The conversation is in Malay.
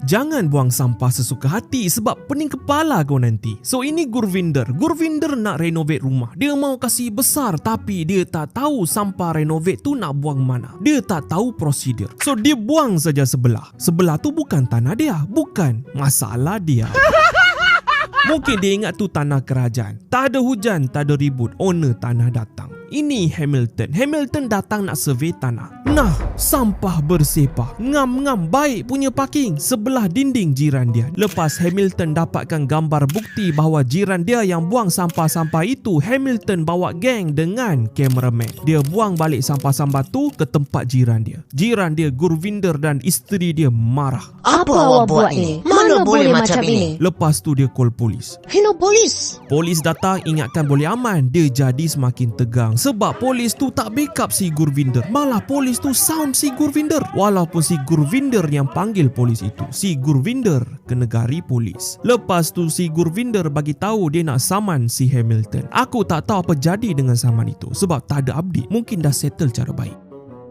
Jangan buang sampah sesuka hati sebab pening kepala kau nanti. So ini Gurvinder. Gurvinder nak renovate rumah. Dia mau kasih besar tapi dia tak tahu sampah renovate tu nak buang mana. Dia tak tahu prosedur. So dia buang saja sebelah. Sebelah tu bukan tanah dia. Bukan. Masalah dia. Mungkin dia ingat tu tanah kerajaan. Tak ada hujan, tak ada ribut. Owner tanah datang. Ini Hamilton. Hamilton datang nak survey tanah. Nah, sampah bersepah. Ngam-ngam baik punya parking sebelah dinding jiran dia. Lepas Hamilton dapatkan gambar bukti bahawa jiran dia yang buang sampah-sampah itu, Hamilton bawa geng dengan cameraman. Dia buang balik sampah-sampah tu ke tempat jiran dia. Jiran dia Gurvinder dan isteri dia marah. Apa awak buat ni? Mana boleh macam ini? Lepas tu dia call polis. Hello polis. Polis datang ingatkan boleh aman. Dia jadi semakin tegang sebab polis tu tak backup si Gurvinder. Malah polis tu sound si Gurvinder. Walaupun si Gurvinder yang panggil polis itu. Si Gurvinder kena gari polis. Lepas tu si Gurvinder bagi tahu dia nak saman si Hamilton. Aku tak tahu apa jadi dengan saman itu sebab tak ada update. Mungkin dah settle cara baik.